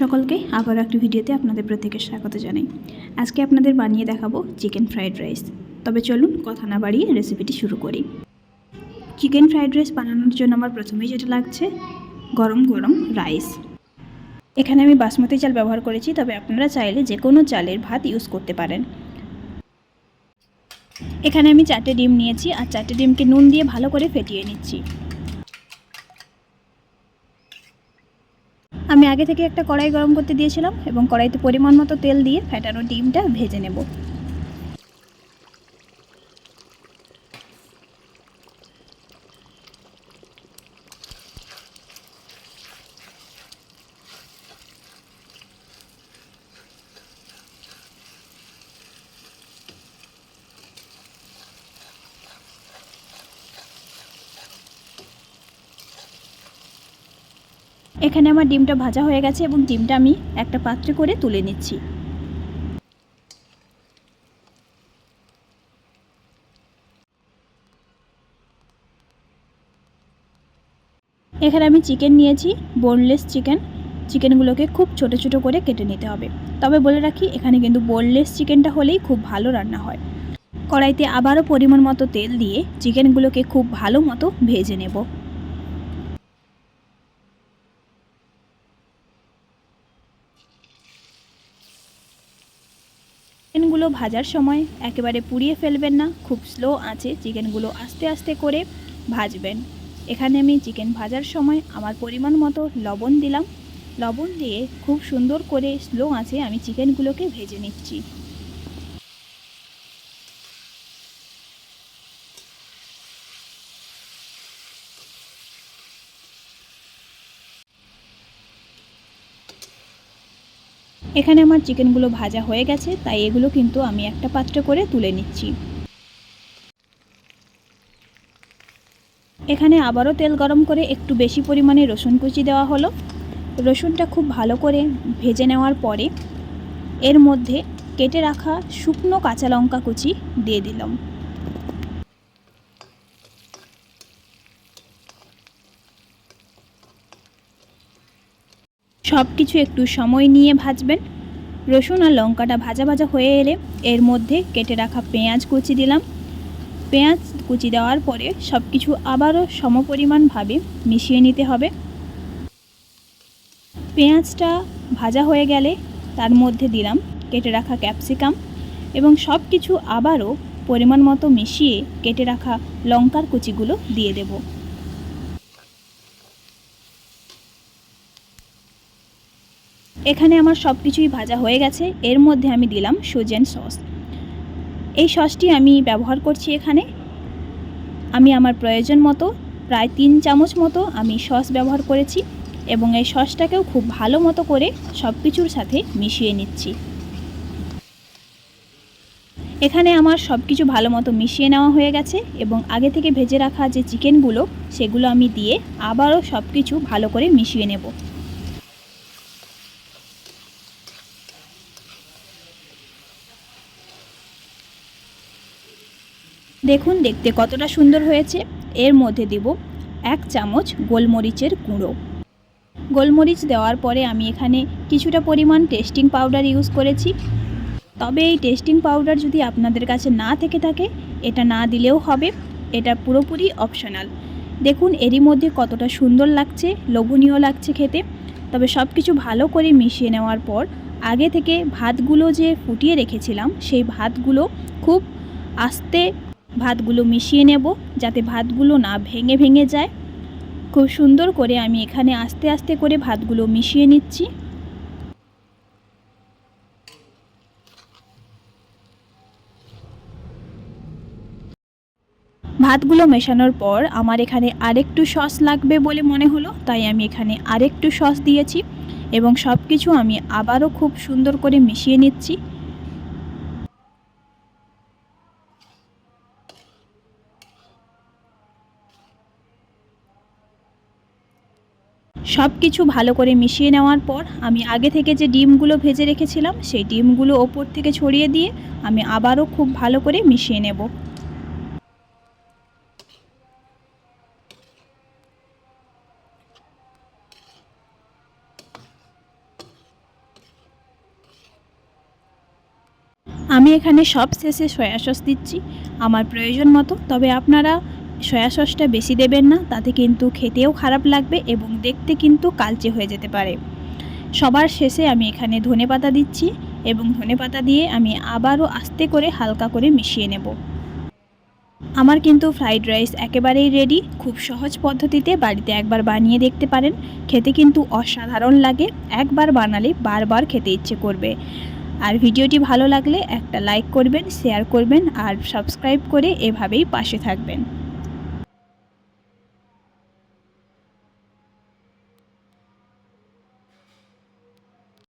সকলকে আবার একটি ভিডিওতে আপনাদের প্রত্যেকের স্বাগত জানাই। আজকে আপনাদের বানিয়ে দেখাবো চিকেন ফ্রাইড রাইস। তবে চলুন কথা না বাড়িয়ে রেসিপিটি শুরু করি। চিকেন ফ্রাইড রাইস বানানোর জন্য আমার প্রথমেই যেটা লাগছে, গরম গরম রাইস। এখানে আমি বাসমতি চাল ব্যবহার করেছি, তবে আপনারা চাইলে যে কোনো চালের ভাত ইউজ করতে পারেন। এখানে আমি চারটে ডিম নিয়েছি, আর চারটে ডিমকে নুন দিয়ে ভালো করে ফেটিয়ে নিচ্ছি। আমি আগে থেকে একটা কড়াই গরম করতে দিয়েছিলাম এবং কড়াইতে পরিমাণ মতো তেল দিয়ে ফ্যাটানো ডিমটা ভেজে নেব। এখানে আমার ডিমটা ভাজা হয়ে গেছে এবং ডিমটা আমি একটা পাত্রে করে তুলে নিচ্ছি। এখানে আমি চিকেন নিয়েছি বোনলেস চিকেন। চিকেনগুলোকে খুব ছোট ছোট করে কেটে নিতে হবে। তবে বলে রাখি, এখানে কিন্তু বোনলেস চিকেনটা হলেই খুব ভালো রান্না হয়। কড়াইতে আবারও পরিমাণ মতো তেল দিয়ে চিকেনগুলোকে খুব ভালো মতো ভেজে নেব। চিকেনগুলো ভাজার সময় একেবারে পুড়িয়ে ফেলবেন না, খুব স্লো আছে চিকেনগুলো আস্তে আস্তে করে ভাজবেন। এখানে আমি চিকেন ভাজার সময় আমার পরিমাণ মতো লবণ দিলাম। লবণ দিয়ে খুব সুন্দর করে স্লো আছে আমি চিকেনগুলোকে ভেজে নিচ্ছি। এখানে আমার চিকেনগুলো ভাজা হয়ে গেছে, তাই এগুলো কিন্তু আমি একটা পাত্রে করে তুলে নিচ্ছি। এখানে আবারও তেল গরম করে একটু বেশি পরিমাণে রসুন কুচি দেওয়া হলো। রসুনটা খুব ভালো করে ভেজে নেওয়ার পরে এর মধ্যে কেটে রাখা শুকনো কাঁচা লঙ্কা কুচি দিয়ে দিলাম। সব কিছু একটু সময় নিয়ে ভাজবেন। রসুন আর লঙ্কাটা ভাজা ভাজা হয়ে এলে এর মধ্যে কেটে রাখা পেঁয়াজ কুচি দিলাম। পেঁয়াজ কুচি দেওয়ার পরে সব কিছু আবারও সমপরিমাণভাবে মিশিয়ে নিতে হবে। পেঁয়াজটা ভাজা হয়ে গেলে তার মধ্যে দিলাম কেটে রাখা ক্যাপসিকাম এবং সব কিছু আবারও পরিমাণ মতো মিশিয়ে কেটে রাখা লঙ্কার কুচিগুলো দিয়ে দেবো। এখানে আমার সব কিছুই ভাজা হয়ে গেছে। এর মধ্যে আমি দিলাম সুজেন সস। এই সসটি আমি ব্যবহার করছি এখানে। আমি আমার প্রয়োজন মতো, প্রায় তিন চামচ মতো আমি সস ব্যবহার করেছি এবং এই সসটাকেও খুব ভালো মতো করে সব কিছুর সাথে মিশিয়ে নিচ্ছি। এখানে আমার সব কিছু ভালো মতো মিশিয়ে নেওয়া হয়ে গেছে এবং আগে থেকে ভেজে রাখা যে চিকেনগুলো, সেগুলো আমি দিয়ে আবারও সব কিছু ভালো করে মিশিয়ে নেব। দেখুন দেখতে কতটা সুন্দর হয়েছে। এর মধ্যে দেব এক চামচ গোলমরিচের গুঁড়ো। গোলমরিচ দেওয়ার পরে আমি এখানে কিছুটা পরিমাণ টেস্টিং পাউডার ইউজ করেছি। তবে এই টেস্টিং পাউডার যদি আপনাদের কাছে না থেকে থাকে, এটা না দিলেও হবে। এটা পুরোপুরি অপশনাল। দেখুন, এরই মধ্যে কতটা সুন্দর লাগছে, লোভনীয় লাগছে খেতে। তবে সব কিছু ভালো করে মিশিয়ে নেওয়ার পর, আগে থেকে ভাতগুলো যে ফুটিয়ে রেখেছিলাম, সেই ভাতগুলো খুব আস্তে ভাতগুলো মিশিয়ে নেব যাতে ভাতগুলো না ভেঙে ভেঙে যায়। খুব সুন্দর করে আমি এখানে আস্তে আস্তে করে ভাতগুলো মিশিয়ে নিচ্ছি। ভাতগুলো মেশানোর পর আমার এখানে আরেকটু সস লাগবে বলে মনে হলো, তাই আমি এখানে আরেকটু সস দিয়েছি এবং সব কিছু আমি আবারও খুব সুন্দর করে মিশিয়ে নিচ্ছি। সব কিছু ভালো করে মিশিয়ে নেওয়ার পর আমি আগে থেকে যে ডিমগুলো ভেজে রেখেছিলাম, সেই ডিমগুলো ওপর থেকে ছড়িয়ে দিয়ে আমি আবারও খুব ভালো করে মিশিয়ে নেব। আমি এখানে সব শেষে সয়া সস দিচ্ছি। আমার প্রয়োজন মতো, তবে আপনারা সয়া সসটা বেশি দেবেন না, তাতে কিন্তু খেতেও খারাপ লাগবে এবং দেখতে কিন্তু কালচে হয়ে যেতে পারে। সবার শেষে আমি এখানে ধনে পাতা দিচ্ছি এবং ধনে পাতা দিয়ে আমি আবারও আস্তে করে হালকা করে মিশিয়ে নেব। আমার কিন্তু ফ্রাইড রাইস একেবারেই রেডি, খুব সহজ পদ্ধতিতে বাড়িতে একবার বানিয়ে দেখতে পারেন। খেতে কিন্তু অসাধারণ লাগে, একবার বানালে বারবার খেতে ইচ্ছে করবে। আর ভিডিওটি ভালো লাগলে একটা লাইক করবেন, শেয়ার করবেন আর সাবস্ক্রাইব করে এভাবেই পাশে থাকবেন।